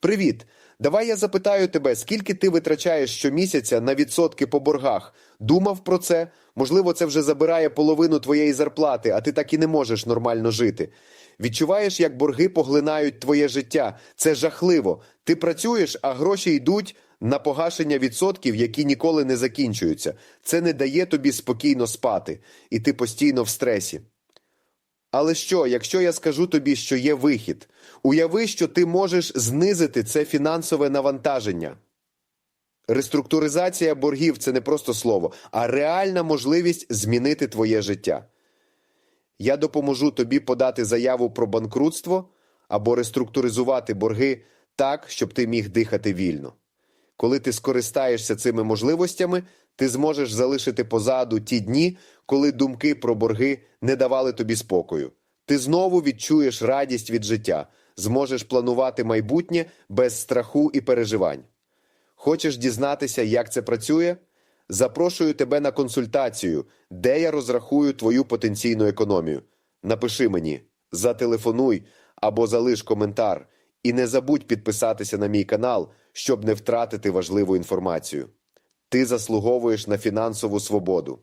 Привіт! Давай я запитаю тебе, скільки ти витрачаєш щомісяця на відсотки по боргах? Думав про це? Можливо, це вже забирає половину твоєї зарплати, а ти так і не можеш нормально жити. Відчуваєш, як борги поглинають твоє життя. Це жахливо. Ти працюєш, а гроші йдуть на погашення відсотків, які ніколи не закінчуються. Це не дає тобі спокійно спати, і ти постійно в стресі. Але що, якщо я скажу тобі, що є вихід? Уяви, що ти можеш знизити це фінансове навантаження. Реструктуризація боргів це не просто слово, а реальна можливість змінити твоє життя. Я допоможу тобі подати заяву про банкрутство або реструктуризувати борги так, щоб ти міг дихати вільно. Коли ти скористаєшся цими можливостями, ти зможеш залишити позаду ті дні, коли думки про борги не давали тобі спокою. Ти знову відчуєш радість від життя, зможеш планувати майбутнє без страху і переживань. Хочеш дізнатися, як це працює? Запрошую тебе на консультацію, де я розрахую твою потенційну економію. Напиши мені, зателефонуй або залиш коментар, і не забудь підписатися на мій канал, щоб не втратити важливу інформацію. Ти заслуговуєш на фінансову свободу.